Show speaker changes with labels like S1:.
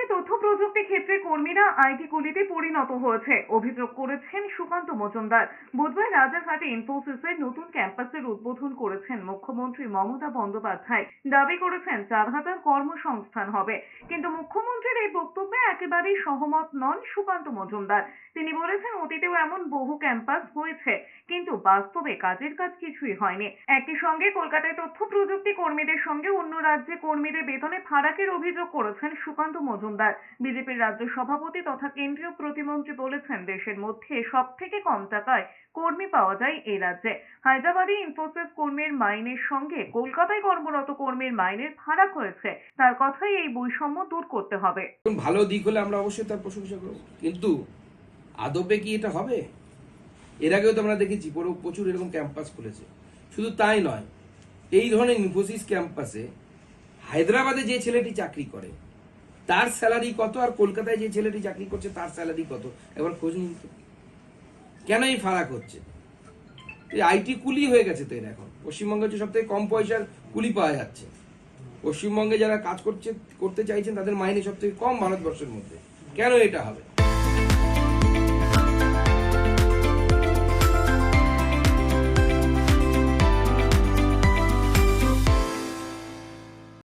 S1: রাজ্যে তথ্য প্রযুক্তি ক্ষেত্রে কর্মীরা আইটি কুলিতে পরিণত হয়েছে। অভিযোগ করেছেন সুকান্ত মজুমদার। বুধবার রাজারহাটে ইনফোসিসের নতুন ক্যাম্পাসের উদ্বোধন করেছেন মুখ্যমন্ত্রী মমতা বন্দ্যোপাধ্যায়। দাবি করেছেন, চার হাজার কর্মসংস্থান হবে। কিন্তু মুখ্যমন্ত্রীর এই বক্তব্যে একেবারেই সহমত নন সুকান্ত মজুমদার। তিনি বলেছেন, অতীতেও এমন বহু ক্যাম্পাস হয়েছে কিন্তু বাস্তবে কাজের কাজ কিছুই হয়নি। একই সঙ্গে কলকাতায় তথ্য প্রযুক্তি কর্মীদের সঙ্গে অন্য রাজ্যে কর্মীদের বেতনে ফারাকের অভিযোগ করেছেন সুকান্ত মজুমদার। বিজেপির রাজ্য সভাপতি তথা কেন্দ্রীয় প্রতিমন্ত্রী বলেছেন, দেশের মধ্যে সব থেকে কম টাকায় কর্মী পাওয়া যায় এই রাজ্যে। হায়দ্রাবাদে ইনফোসিস কর্মীর মাইনের সঙ্গে কলকাতায় কর্মরত কর্মীর মাইনের ফারাক হয়েছে। তার কথাই এই বৈষম্য দূর করতে হবে।
S2: ভালো দিক হলে আমরা অবশ্যই তার প্রশংসা করব। কিন্তু আদপে কি এটা হবে? এর আগেও তো আমরা দেখেছি পুরো প্রচুর এরকম ক্যাম্পাস খুলেছে। শুধু তাই নয়, এই ধরনের ইনফোসিস ক্যাম্পাসে হায়দ্রাবাদে যে ছেলেটি চাকরি করে, তার স্যালারি কত আর কলকাতায় যে ছেলেটি চাকরি করছে, তার স্যালারি কত? একবার খোঁজ নিন তো। কেন এই ফারাক হচ্ছে? এই আইটি কুলি হয়ে গেছে তো এর এখন। পশ্চিমবঙ্গে হচ্ছে সব থেকে কম পয়সার কুলি পাওয়া যাচ্ছে। পশ্চিমবঙ্গে যারা কাজ করছে, করতে চাইছেন, তাদের মাইনে সব থেকে কম ভারতবর্ষের মধ্যে। কেন এটা হবে?